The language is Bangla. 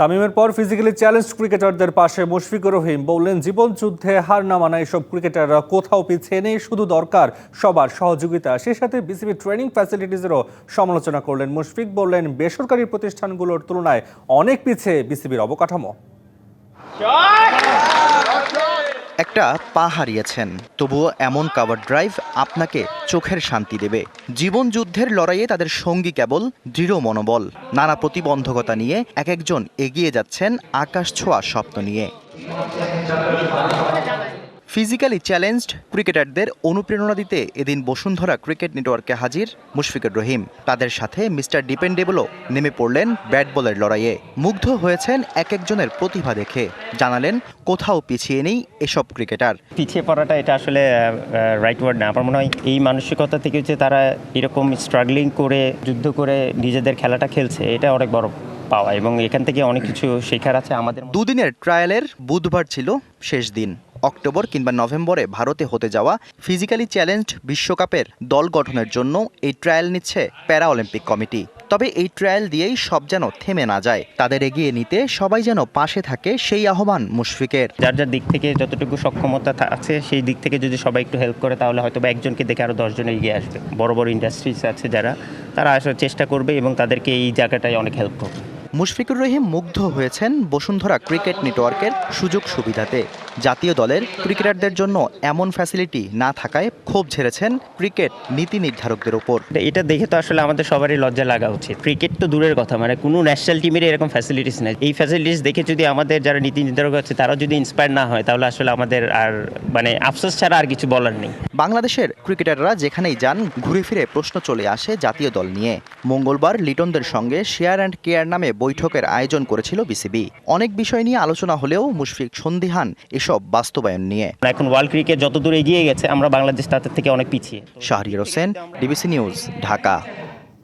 তামিমের পর ফিজিক্যালি চ্যালেঞ্জ ক্রিকেটারদের পাশে মুশফিকুর রহিম বললেন, জীবন যুদ্ধে হার না মানা এসব ক্রিকেটাররা কোথাও পিছিয়ে নেই, শুধু দরকার সবার সহযোগিতা। সে সাথে বিসিবি ট্রেনিং ফ্যাসিলিটিসেরও সমালোচনা করলেন মুশফিক, বললেন, বেসরকারি প্রতিষ্ঠানগুলোর তুলনায় অনেক পিছিয়ে বিসিবির অবকাঠামো। একটা পা হারিয়েছেন। তবুও এমন কাভার ড্রাইভ আপনাকে চোখের শান্তি দেবে। জীবন যুদ্ধের লড়াইয়ে তাদের সঙ্গী কেবল দৃঢ় মনোবল। নানা প্রতিবন্ধকতা নিয়ে এক একজন এগিয়ে যাচ্ছেন আকাশ ছোঁয়া স্বপ্ন নিয়ে। ফিজিক্যালি চ্যালেঞ্জড ক্রিকেটারদের অনুপ্রেরণা দিতে এদিন বসুন্ধরা ক্রিকেট নেটওয়ার্কে হাজির মুশফিকুর রহিম। তাদের সাথে মিস্টার ডিপেন্ডেবলও নেমে পড়লেন ব্যাট বলের লড়াইয়ে। মুগ্ধ হয়েছেন এক একজনের প্রতিভা দেখে। জানালেন কোথাও পিছিয়ে নেই এসব ক্রিকেটার। পিছিয়ে পড়াটা এটা আসলে রাইট ওয়ার্ড না। আমার মনে হয় এই মানসিকতা থেকে যে তারা এরকম স্ট্রাগলিং করে যুদ্ধ করে নিজেদের খেলাটা খেলছে এটা অনেক বড় পাওয়া। এবং এখান থেকে অনেক কিছু শেখার আছে আমাদের দুদিনের ট্রায়ালের বুধবার ছিল শেষ দিন। অক্টোবর কিংবা নভেম্বরে ভারতে হতে যাওয়া ফিজিক্যালি চ্যালেঞ্জড বিশ্বকাপের দল গঠনের জন্য এই ট্রায়াল নিচ্ছে প্যারা অলিম্পিক কমিটি। তবে এই ট্রায়াল দিয়েই সব যেন থেমে না যায়। তাদের এগিয়ে নিতে সবাই যেন পাশে থাকে সেই আহ্বান মুশফিকের। যার যার দিক থেকে যতটুকু সক্ষমতা আছে সেই দিক থেকে যদি সবাই একটু হেল্প করে তাহলে হয়তো বা একজনকে দেখে আরও দশজন এগিয়ে আসবে। বড় বড় ইন্ডাস্ট্রিজ আছে যারা তারা আসার চেষ্টা করবে এবং তাদেরকে এই জায়গাটায় অনেক হেল্প করবে। মুশফিকুর রহিম মুগ্ধ হয়েছেন বসুন্ধরা ক্রিকেট নেটওয়ার্কের সুযোগ সুবিধাতে। জাতীয় দলের ক্রিকেটারদের জন্য এমন ফ্যাসিলিটি না থাকায় ক্ষোভ ঝেড়েছেন ক্রিকেট নীতি নির্ধারকদের ওপর। এটা- দেখে তো আসলে আমাদের সবারই লজ্জা লাগা উচিত। ক্রিকেট তো দূরের কথা মানে কোনো ন্যাশনাল টিমের এরকম ফ্যাসিলিটিস নেই। এই ফ্যাসিলিটিস দেখে যদি আমাদের যারা নীতি নির্ধারক আছে তারা যদি ইন্সপায়ার না হয় তাহলে আসলে আমাদের আর মানে আফসোস ছাড়া আর কিছু বলার নেই। বাংলাদেশের ক্রিকেটাররা যেখানেই যান ঘুরে ফিরে প্রশ্ন চলে আসে জাতীয় দল নিয়ে। মঙ্গলবার লিটনদের সঙ্গে শেয়ার অ্যান্ড কেয়ার নামে বৈঠকের আয়োজন করেছিল বিসিবি। অনেক বিষয় নিয়ে আলোচনা হলেও মুশফিক সন্দিহান এসব বাস্তবায়ন নিয়ে। এখন ওয়ার্ল্ড ক্রিকেট যত দূর এগিয়ে গেছে আমরা বাংলাদেশ তাদের থেকে অনেক পিছিয়ে। Shahriar Hossain DBC news Dhaka.